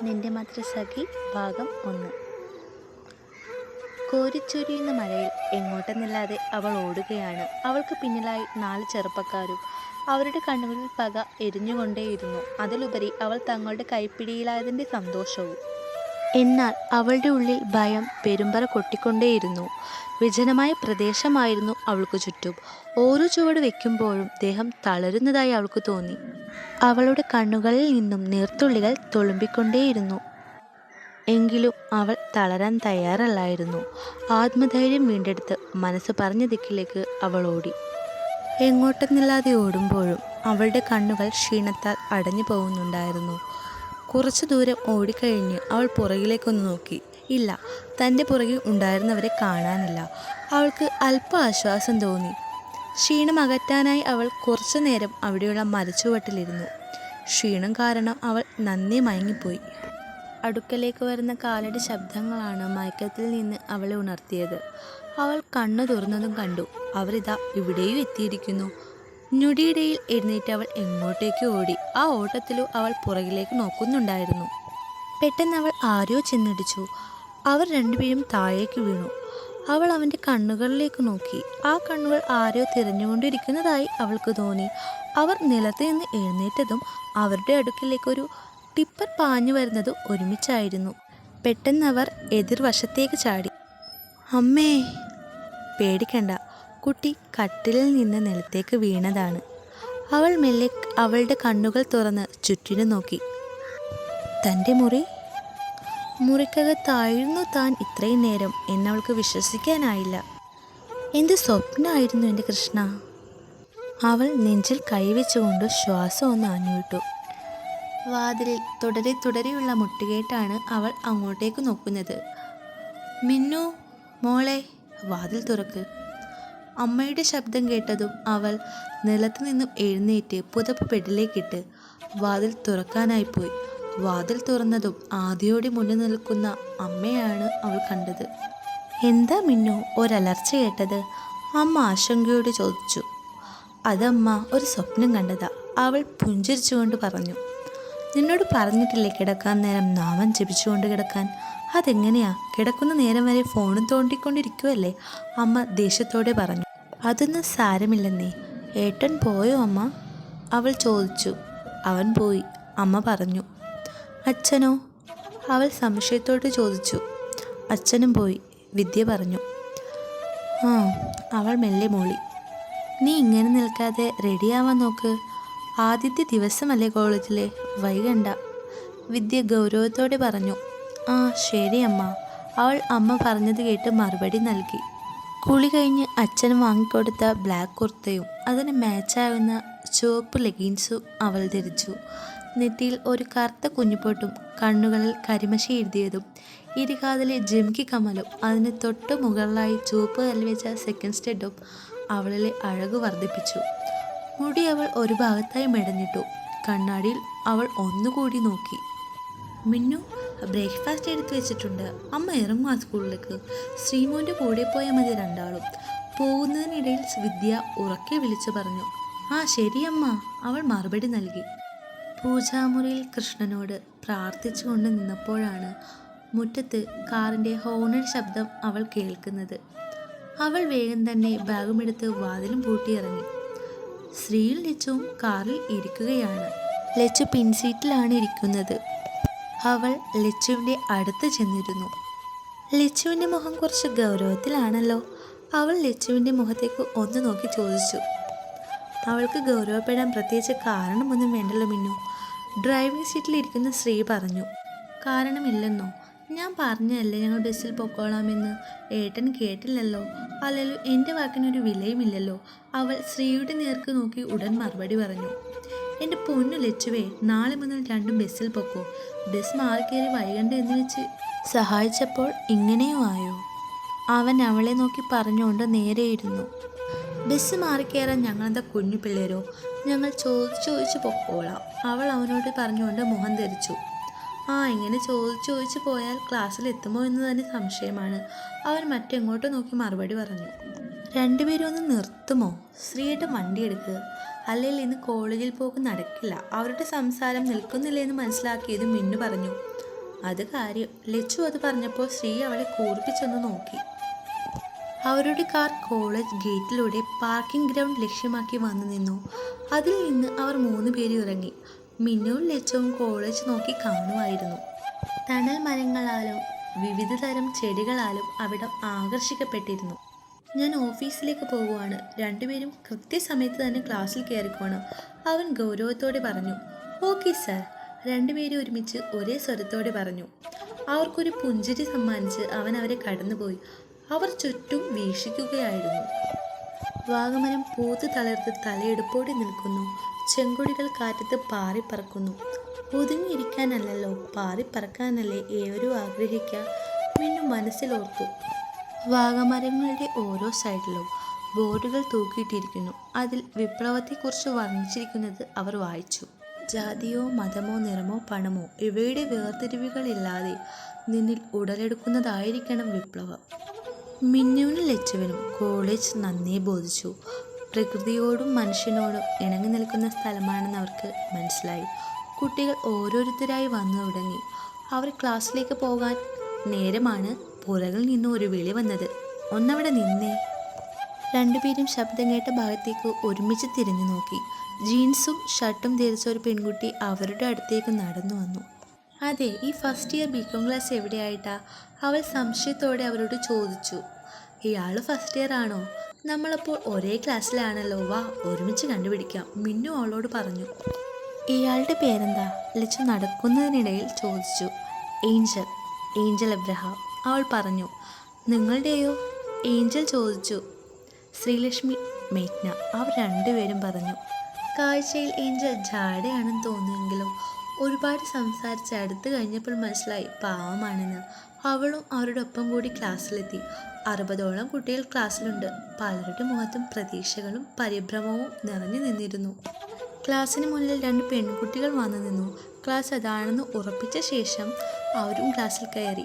നിന്റെ മാത്രം സഖി ഭാഗം ഒന്ന്. കോരിച്ചൊരിയുന്ന മഴയിൽ എങ്ങോട്ടെന്നില്ലാതെ അവൾ ഓടുകയാണ്. അവൾക്ക് പിന്നിലായി നാല് ചെറുപ്പക്കാരും അവരുടെ കണ്ണുകളിൽ പക എരിഞ്ഞുകൊണ്ടേയിരുന്നു. അതിലുപരി അവൾ തങ്ങളുടെ കൈപ്പിടിയിലായതിന്റെ സന്തോഷവും. എന്നാൽ അവളുടെ ഉള്ളിൽ ഭയം പെരുമ്പറ കൊട്ടിക്കൊണ്ടേയിരുന്നു വിജനമായ പ്രദേശമായിരുന്നു അവൾക്ക് ചുറ്റും. ഓരോ ചുവട് വെക്കുമ്പോഴും ദേഹം തളരുന്നതായി അവൾക്ക് തോന്നി. അവളുടെ കണ്ണുകളിൽ നിന്നും നീർത്തുള്ളികൾ തുളുമ്പിക്കൊണ്ടേയിരുന്നു. എങ്കിലും അവൾ തളരാൻ തയ്യാറല്ലായിരുന്നു. ആത്മധൈര്യം വീണ്ടെടുത്ത് മനസ്സ് പറഞ്ഞ ദിക്കിലേക്ക് അവൾ ഓടി. എങ്ങോട്ടെന്നില്ലാതെ ഓടുമ്പോഴും അവളുടെ കണ്ണുകൾ ക്ഷീണത്താൽ അടഞ്ഞു പോകുന്നുണ്ടായിരുന്നു. കുറച്ചു ദൂരം ഓടിക്കഴിഞ്ഞ് അവൾ പുറകിലേക്കൊന്ന് നോക്കി. ഇല്ല തന്റെ പുറകിൽ ഉണ്ടായിരുന്നവരെ കാണാനില്ല. അവൾക്ക് അല്പ ആശ്വാസം തോന്നി. ക്ഷീണം അകറ്റാനായി അവൾ കുറച്ചു നേരം അവിടെയുള്ള മരച്ചുവട്ടിലിരുന്നു. ക്ഷീണം കാരണം അവൾ നന്ദി മയങ്ങിപ്പോയി. അടുക്കലേക്ക് വരുന്ന കാലടി ശബ്ദങ്ങളാണ് മയക്കത്തിൽ നിന്ന് അവളെ ഉണർത്തിയത്. അവൾ കണ്ണു തുറന്നതും കണ്ടു. അവരിതാ ഇവിടെയും എത്തിയിരിക്കുന്നു. ഞൊടിയിടയിൽ എഴുന്നേറ്റ് അവൾ എങ്ങോട്ടേക്ക് ഓടി. ആ ഓട്ടത്തിലും അവൾ പുറകിലേക്ക് നോക്കുന്നുണ്ടായിരുന്നു. പെട്ടെന്ന് അവൾ ആരോ ചെന്നിടിച്ചു. അവർ രണ്ടുപേരും താഴേക്ക് വീണു. അവൾ അവന്റെ കണ്ണുകളിലേക്ക് നോക്കി. ആ കണ്ണുകൾ ആരെയോ തിരഞ്ഞുകൊണ്ടിരിക്കുന്നതായി അവൾക്ക് തോന്നി. അവർ നിലത്ത് നിന്ന് എഴുന്നേറ്റതും അവരുടെ അടുക്കിലേക്ക് ഒരു ടിപ്പർ പാഞ്ഞു വരുന്നതും ഒരുമിച്ചായിരുന്നു. പെട്ടെന്ന് അവർ എതിർവശത്തേക്ക് ചാടി. അമ്മേ! പേടിക്കണ്ട. കുട്ടി കട്ടിലിൽ നിന്ന് നിലത്തേക്ക് വീണതാണ്. അവൾ മെല്ലെ അവളുടെ കണ്ണുകൾ തുറന്ന് ചുറ്റിനു നോക്കി. തന്റെ മുറി മുറിക്കകത്തായിരുന്നു താൻ ഇത്രയും നേരം എന്നവൾക്ക് വിശ്വസിക്കാനായില്ല. എന്ത് സ്വപ്നമായിരുന്നു എന്റെ കൃഷ്ണ? അവൾ നെഞ്ചിൽ കൈവച്ചുകൊണ്ട് ശ്വാസം ഒന്ന് ആഞ്ഞുവിട്ടു. വാതിലിൽ തുടരെ തുടരെയുള്ള മുട്ടുകേട്ടാണ് അവൾ അങ്ങോട്ടേക്ക് നോക്കുന്നത്. മിന്നു മോളെ വാതിൽ തുറക്ക്. അമ്മയുടെ ശബ്ദം കേട്ടതും അവൾ നിലത്ത് നിന്നും എഴുന്നേറ്റ് പുതപ്പ് ബെഡിലേക്കിട്ട് വാതിൽ തുറക്കാനായി പോയി. വാതിൽ തുറന്നതും ആദ്യയോടെ മുന്നിൽ നിൽക്കുന്ന അമ്മയാണ് അവൾ കണ്ടത്. എന്താ മിന്നു ഒരലർച്ച കേട്ടത്? അമ്മ ആശങ്കയോട് ചോദിച്ചു. അതമ്മ ഒരു സ്വപ്നം കണ്ടതാ. അവൾ പുഞ്ചിരിച്ചുകൊണ്ട് പറഞ്ഞു. നിന്നോട് പറഞ്ഞിട്ടില്ലേ കിടക്കാൻ നേരം നാമം ജപിച്ചുകൊണ്ട് കിടക്കാൻ? അതെങ്ങനെയാ? കിടക്കുന്ന നേരം വരെ ഫോണും തോണ്ടിക്കൊണ്ടിരിക്കുമല്ലേ അമ്മ ദേഷ്യത്തോടെ പറഞ്ഞു. അതൊന്നും സാരമില്ലെന്നേ. ഏട്ടൻ പോയോ അമ്മ? അവൾ ചോദിച്ചു. അവൻ പോയി. അമ്മ പറഞ്ഞു. അച്ഛനോ? അവൾ സംശയത്തോട് ചോദിച്ചു. അച്ഛനും പോയി. വിദ്യ പറഞ്ഞു. ആ അവൾ മെല്ലെ മൂളി. നീ ഇങ്ങനെ നിൽക്കാതെ റെഡിയാവാൻ നോക്ക്. ആദ്യത്തെ ദിവസമല്ലേ കോളേജിലെ? വൈകണ്ട. വിദ്യ ഗൗരവത്തോടെ പറഞ്ഞു. ആ ശരി അമ്മ. അവൾ അമ്മ പറഞ്ഞത് കേട്ട് മറുപടി നൽകി. കുളി കഴിഞ്ഞ് അച്ഛൻ വാങ്ങിക്കൊടുത്ത ബ്ലാക്ക് കുർത്തയും അതിന് മാച്ചാകുന്ന ചുവപ്പ് ലെഗിൻസും അവൾ ധരിച്ചു. നെറ്റിയിൽ ഒരു കറുത്ത കുഞ്ഞുപൊട്ടും കണ്ണുകളിൽ കരിമശി എഴുതിയതും ഇരികാതിലെ ജിംകി കമലും അതിന് തൊട്ട് മുകളിലായി ചുവപ്പ് കല്ലുവെച്ച സെക്കൻഡ് സ്റ്റെഡും അവളിലെ അഴക് വർദ്ധിപ്പിച്ചു. മുടി അവൾ ഒരു ഭാഗത്തായി മെടഞ്ഞിട്ടു. കണ്ണാടിയിൽ അവൾ ഒന്നുകൂടി നോക്കി. മിന്നു ബ്രേക്ക്ഫാസ്റ്റ് എടുത്തു വെച്ചിട്ടുണ്ട്. അമ്മ ഇറങ്ങും ആ സ്കൂളിലേക്ക്. ശ്രീമോന്റെ കൂടെ പോയാൽ മതി രണ്ടാളും. പോകുന്നതിനിടയിൽ വിദ്യ ഉറക്കെ വിളിച്ചു പറഞ്ഞു. ആ ശരിയമ്മ അവൾ മറുപടി നൽകി. പൂജാമുറിയിൽ കൃഷ്ണനോട് പ്രാർത്ഥിച്ചുകൊണ്ട് നിന്നപ്പോഴാണ് മുറ്റത്ത് കാറിന്റെ ഹോണൽ ശബ്ദം അവൾ കേൾക്കുന്നത്. അവൾ വേഗം തന്നെ ബാഗുമെടുത്ത് വാതിലും പൂട്ടിയിറങ്ങി. സ്ത്രീയിൽ ലച്ചുവും കാറിൽ ഇരിക്കുകയാണ്. ലച്ചു പിൻസീറ്റിലാണ് ഇരിക്കുന്നത്. അവൾ ലച്ചുവിന്റെ അടുത്ത് ചെന്നിരുന്നു. ലച്ചുവിന്റെ മുഖം കുറച്ച് ഗൗരവത്തിലാണല്ലോ. അവൾ ലച്ചുവിന്റെ മുഖത്തേക്ക് ഒന്ന് നോക്കി ചോദിച്ചു. അവൾക്ക് ഗൗരവപ്പെടാൻ പ്രത്യേകിച്ച് കാരണമൊന്നും വേണ്ടല്ലോ മിന്നു. ഡ്രൈവിംഗ് സീറ്റിലിരിക്കുന്ന സ്ത്രീ പറഞ്ഞു കാരണമില്ലെന്നോ? ഞാൻ പറഞ്ഞതല്ലേ ഞങ്ങൾ ബസ്സിൽ പൊക്കോളാമെന്ന്? ഏട്ടൻ കേട്ടില്ലല്ലോ. അല്ലല്ലോ എന്റെ വാക്കിനൊരു വിലയുമില്ലല്ലോ. അവൾ സ്ത്രീയുടെ നേർക്ക് നോക്കി ഉടൻ മറുപടി പറഞ്ഞു എന്റെ പൊന്നു ലച്ചുവേ നാളെ മുതൽ രണ്ടും ബസ്സിൽ പൊക്കോ. ബസ് മാറിക്കേറി വൈകണ്ട എന്ന് വെച്ച് സഹായിച്ചപ്പോൾ ഇങ്ങനെയും ആയോ? അവൻ അവളെ നോക്കി പറഞ്ഞുകൊണ്ട് നേരെയിരുന്നു ബസ് മാറിക്കയറാൻ ഞങ്ങളെന്താ കുഞ്ഞു പിള്ളേരോ? ഞങ്ങൾ ചോദിച്ചു ചോദിച്ച് പൊക്കോളാം. അവൾ അവനോട് പറഞ്ഞുകൊണ്ട് മുഖം ധരിച്ചു. ആ ഇങ്ങനെ ചോദിച്ചു ചോദിച്ച് പോയാൽ ക്ലാസ്സിൽ എത്തുമോ എന്ന് തന്നെ സംശയമാണ്. അവൻ മറ്റെങ്ങോട്ട് നോക്കി മറുപടി പറഞ്ഞു. രണ്ടുപേരും ഒന്ന് നിർത്തുമോ? ശ്രീയുടെ വണ്ടി എടുക്കുക അല്ലെങ്കിൽ ഇന്ന് കോളേജിൽ പോക്ക് നടക്കില്ല. അവരുടെ സംസാരം നിൽക്കുന്നില്ല എന്ന് മനസ്സിലാക്കിയത് മിന്നു പറഞ്ഞു. അത് കാര്യം. ലച്ചു അത് പറഞ്ഞപ്പോൾ ശ്രീ അവളെ കൂർപ്പിച്ചൊന്ന് നോക്കി. അവരുടെ കാർ കോളേജ് ഗേറ്റിലൂടെ പാർക്കിംഗ് ഗ്രൗണ്ട് ലക്ഷ്യമാക്കി വന്നു നിന്നു. അതിൽ നിന്ന് അവർ മൂന്ന് പേര് ഇറങ്ങി. മിന്നുവും ലച്ചവും കോളേജ് നോക്കി കാണുമായിരുന്നു. തണൽ മരങ്ങളാലും വിവിധ തരം ചെടികളാലും അവിടം ആകർഷിക്കപ്പെട്ടിരുന്നു. ഞാൻ ഓഫീസിലേക്ക് പോകുവാണ് രണ്ടുപേരും കൃത്യസമയത്ത് തന്നെ ക്ലാസ്സിൽ കയറിക്കോണം. അവൻ ഗൗരവത്തോടെ പറഞ്ഞു ഓക്കെ സാർ. രണ്ടുപേരും ഒരുമിച്ച് ഒരേ സ്വരത്തോടെ പറഞ്ഞു. അവർക്കൊരു പുഞ്ചിരി സമ്മാനിച്ച് അവൻ അവരെ കടന്നുപോയി. അവർ ചുറ്റും വീക്ഷിക്കുകയായിരുന്നു. വാഗമരം പൂത്ത് തളർത്ത് തലയെടുപ്പോടെ നിൽക്കുന്നു. ചെങ്കൊടികൾ കാറ്റത്ത് പാറിപ്പറക്കുന്നു ഒതുങ്ങിയിരിക്കാനല്ലല്ലോ പാറിപ്പറക്കാനല്ലേ ഏവരും ആഗ്രഹിക്കുക മിന്നു മനസ്സിലോർത്തു. വാഗമരങ്ങളുടെ ഓരോ സൈഡിലും ബോർഡുകൾ തൂക്കിയിട്ടിരിക്കുന്നു. അതിൽ വിപ്ലവത്തെക്കുറിച്ച് വർണിച്ചിരിക്കുന്നത് അവർ വായിച്ചു. ജാതിയോ മതമോ നിറമോ പണമോ ഇവയുടെ വേർതിരിവുകളില്ലാതെ നിന്നിൽ ഉടലെടുക്കുന്നതായിരിക്കണം വിപ്ലവം. മിന്നുവിനും ലച്ചുവിനും കോളേജ് നന്നേ ബോധിച്ചു. പ്രകൃതിയോടും മനുഷ്യനോടും ഇണങ്ങി നിൽക്കുന്ന സ്ഥലമാണെന്ന് അവർക്ക് മനസ്സിലായി. കുട്ടികൾ ഓരോരുത്തരായി വന്നു തുടങ്ങി. അവർ ക്ലാസ്സിലേക്ക് പോകാൻ നേരമാണ് പുറകിൽ നിന്ന് ഒരു വിളി വന്നത്. ഒന്നവിടെ നിന്നേ. രണ്ടുപേരും ശബ്ദം കേട്ട ഭാഗത്തേക്ക് ഒരുമിച്ച് തിരിഞ്ഞു നോക്കി. ജീൻസും ഷർട്ടും ധരിച്ച ഒരു പെൺകുട്ടി അവരുടെ അടുത്തേക്ക് നടന്നു വന്നു. അതെ ഈ first year B com class എവിടെയായിട്ടാ? അവൾ സംശയത്തോടെ അവരോട് ചോദിച്ചു. ഇയാൾ ഫസ്റ്റ് ഇയർ ആണോ? നമ്മളപ്പോൾ ഒരേ ക്ലാസ്സിലാണല്ലോ വാ ഒരുമിച്ച് കണ്ടുപിടിക്കാം. മിന്നു അവളോട് പറഞ്ഞു. ഇയാളുടെ പേരെന്താ? ലച്ചു നടക്കുന്നതിനിടയിൽ ചോദിച്ചു. Angel Angel Abraham. അവൾ പറഞ്ഞു. നിങ്ങളുടെയോ? ഏഞ്ചൽ ചോദിച്ചു. ശ്രീലക്ഷ്മി മേഘ്ന അവർ രണ്ടുപേരും പറഞ്ഞു. കാഴ്ചയിൽ ഏഞ്ചൽ ജാടയാണെന്ന് തോന്നിയെങ്കിലും ഒരുപാട് സംസാരിച്ച് അടുത്ത് കഴിഞ്ഞപ്പോൾ മനസ്സിലായി പാവമാണെന്ന്. അവളും അവരുടെ ഒപ്പം കൂടി ക്ലാസ്സിലെത്തി. അറുപതോളം കുട്ടികൾ ക്ലാസ്സിലുണ്ട്. പലരുടെ മുഖത്തും പ്രതീക്ഷകളും പരിഭ്രമവും നിറഞ്ഞു നിന്നിരുന്നു. ക്ലാസ്സിന് മുന്നിൽ രണ്ട് പെൺകുട്ടികൾ വന്നു നിന്നു. ക്ലാസ് അതാണെന്ന് ഉറപ്പിച്ച ശേഷം അവരും ക്ലാസ്സിൽ കയറി.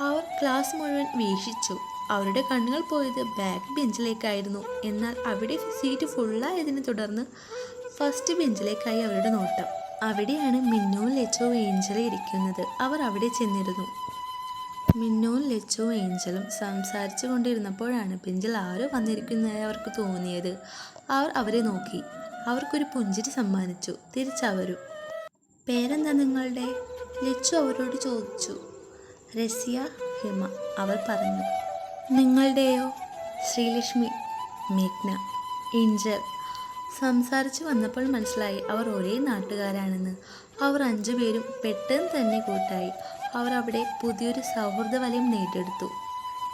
അവർ ക്ലാസ് മുഴുവൻ വീക്ഷിച്ചു. അവരുടെ കണ്ണുകൾ പോയത് ബാക്ക് ബെഞ്ചിലേക്കായിരുന്നു. എന്നാൽ അവിടെ സീറ്റ് ഫുള്ളായതിനെ തുടർന്ന് ഫസ്റ്റ് ബെഞ്ചിലേക്കായി അവരുടെ നോട്ടം. അവിടെയാണ് മിന്നുവും ലെച്ചോ ഏഞ്ചലും ഇരിക്കുന്നത്. അവർ അവിടെ ചെന്നിരുന്നു. മിന്നുവും ലെച്ചോ ഏഞ്ചലും സംസാരിച്ചു കൊണ്ടിരുന്നപ്പോഴാണ് ബെഞ്ചിൽ ആരോ വന്നിരിക്കുന്നതായി അവർക്ക് തോന്നിയത്. അവർ അവരെ നോക്കി. അവർക്കൊരു പുഞ്ചിരി സമ്മാനിച്ചു. തിരിച്ചവരും. പേരെന്താ നിങ്ങളുടെ? ലച്ചു അവരോട് ചോദിച്ചു. രസിയ ഹിമ അവർ പറഞ്ഞു. നിങ്ങളുടെയോ? ശ്രീലക്ഷ്മി മേഘ്ന ഏഞ്ചൽ. സംസാരിച്ചു വന്നപ്പോൾ മനസ്സിലായി അവർ ഒരേ നാട്ടുകാരാണെന്ന്. അവർ അഞ്ചുപേരും പെട്ടെന്ന് തന്നെ കൂട്ടായി. അവർ അവിടെ പുതിയൊരു സൗഹൃദ വലയം നേടിയെടുത്തു.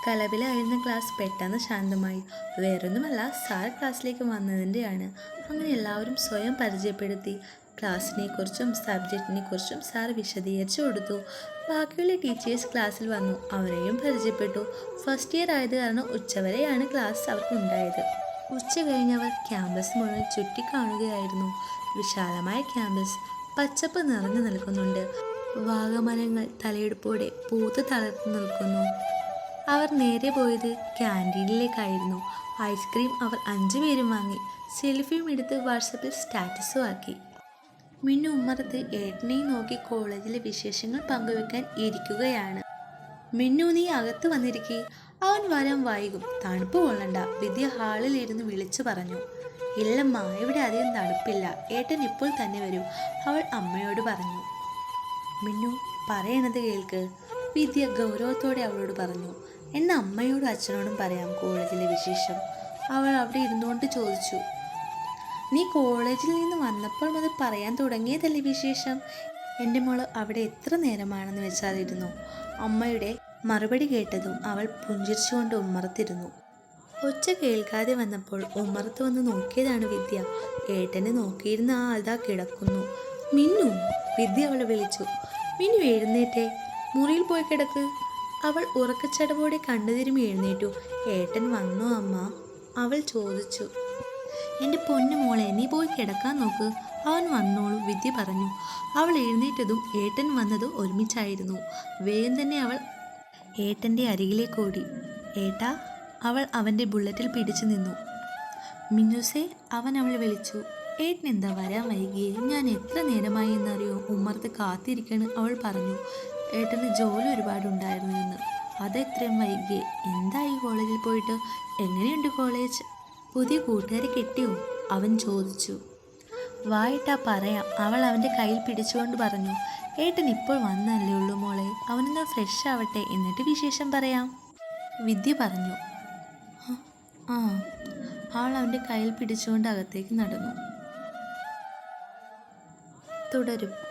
കലവിലായിരുന്ന ക്ലാസ് പെട്ടെന്ന് ശാന്തമായി. വേറൊന്നുമല്ല സാർ ക്ലാസ്സിലേക്ക് വന്നതിന്റെയാണ് അങ്ങനെ എല്ലാവരും സ്വയം പരിചയപ്പെടുത്തി. ക്ലാസ്സിനെ കുറിച്ചും സബ്ജക്റ്റിനെ കുറിച്ചും സാർ വിശദീകരിച്ചു കൊടുത്തു. ബാക്കിയുള്ള ടീച്ചേഴ്സ് ക്ലാസ്സിൽ വന്നു. അവരെയും പരിചയപ്പെട്ടു. ഫസ്റ്റ് ഇയർ ആയത് കാരണം ഉച്ചവരെയാണ് ക്ലാസ് അവർക്ക് ഉണ്ടായത്. ഉച്ച കഴിഞ്ഞവർ ക്യാമ്പസ് മുഴുവൻ ചുറ്റിക്കാണുകയായിരുന്നു. വിശാലമായ ക്യാമ്പസ് പച്ചപ്പ് നിറഞ്ഞു നിൽക്കുന്നുണ്ട്. വാഗമരങ്ങൾ തലയെടുപ്പോടെ പൂത്ത് തളർന്നു നിൽക്കുന്നു. അവർ നേരെ പോയത് ക്യാന്റീനിലേക്കായിരുന്നു. ഐസ്ക്രീം അവർ അഞ്ചു പേരും വാങ്ങി സെൽഫിയും എടുത്ത് വാട്സപ്പിൽ സ്റ്റാറ്റസും ആക്കി. മിന്നു ഉമ്മറത്ത് ഏട്ടനെയും നോക്കി കോളേജിലെ വിശേഷങ്ങൾ പങ്കുവെക്കാൻ ഇരിക്കുകയാണ്. മിന്നു നീ അകത്ത് വന്നിരിക്കെ. അവൻ വരാൻ വൈകും. തണുപ്പ് കൊള്ളണ്ട. വിദ്യ ഹാളിൽ ഇരുന്ന് വിളിച്ചു പറഞ്ഞു. ഇല്ലമ്മ ഇവിടെ അധികം തണുപ്പില്ല. ഏട്ടൻ ഇപ്പോൾ തന്നെ വരും. അവൾ അമ്മയോട് പറഞ്ഞു. മിന്നു പറയണത് കേൾക്ക്. വിദ്യ ഗൗരവത്തോടെ അവളോട് പറഞ്ഞു. എന്ന അമ്മയോടും അച്ഛനോടും പറയാം കോളേജിലെ വിശേഷം. അവൾ അവിടെ ഇരുന്നുകൊണ്ട് ചോദിച്ചു. നീ കോളേജിൽ നിന്ന് വന്നപ്പോൾ മുതൽ പറയാൻ തുടങ്ങിയതല്ലേ വിശേഷം? എന്റെ മോൾ അവിടെ എത്ര നേരമാണെന്ന് വെച്ചാതിരുന്നു. അമ്മയുടെ മറുപടി കേട്ടതും അവൾ പുഞ്ചിരിച്ചുകൊണ്ട് ഉമ്മറത്തിരുന്നു. ഒച്ച കേൾക്കാതെ വന്നപ്പോൾ ഉമ്മറത്ത് വന്ന് നോക്കിയതാണ് വിദ്യ. ഏട്ടനെ നോക്കിയിരുന്ന ആ അതാ കിടക്കുന്നു. മിന്നു വിദ്യ അവളെ വിളിച്ചു. മിന്നു എഴുന്നേറ്റേ. മുറിയിൽ പോയി കിടക്ക്. അവൾ ഉറക്കച്ചടവോടെ കണ്ണു എഴുന്നേറ്റു. ഏട്ടൻ വന്നു അമ്മ? അവൾ ചോദിച്ചു. എന്റെ പൊന്നു മോളെ നീ പോയി കിടക്കാൻ നോക്ക്. അവൻ വന്നോളൂ വിദ്യ പറഞ്ഞു. അവൾ എഴുന്നേറ്റതും ഏട്ടൻ വന്നതും ഒരുമിച്ചായിരുന്നു. വേഗം തന്നെ അവൾ ഏട്ടന്റെ അരികിലേക്ക് ഓടി ഏട്ടാ അവൾ അവന്റെ ബുള്ളറ്റിൽ പിടിച്ചു നിന്നു. മിന്നുസേ അവൻ അവൾ വിളിച്ചു. ഏട്ടൻ എന്താ വരാൻ വൈകിയേ? ഞാൻ എത്ര നേരമായി എന്നറിയോ? ഉമ്മർത്ത് കാത്തിരിക്കണ് അവൾ പറഞ്ഞു. ഏട്ടന് ജോലി ഒരുപാടുണ്ടായിരുന്നു എന്ന് അതെത്രയും വൈകിയേ? എന്തായി കോളേജിൽ പോയിട്ട്? എങ്ങനെയുണ്ട് കോളേജ് പുതിയ കൂട്ടുകാരെ കിട്ടിയോ? അവൻ ചോദിച്ചു. വായിട്ടാ പറയാം. അവൾ അവന്റെ കയ്യിൽ പിടിച്ചുകൊണ്ട് പറഞ്ഞു. ഏട്ടൻ ഇപ്പോൾ വന്നല്ലേ ഉള്ളൂ മോളെ. അവനൊന്ന് ഫ്രഷ് ആവട്ടെ? എന്നിട്ട് വിശേഷം പറയാം. വിദ്യ പറഞ്ഞു. "ആ, ആ. അവൾ അവന്റെ കയ്യിൽ പിടിച്ചുകൊണ്ട് അകത്തേക്ക് നടന്നു. തുടരും.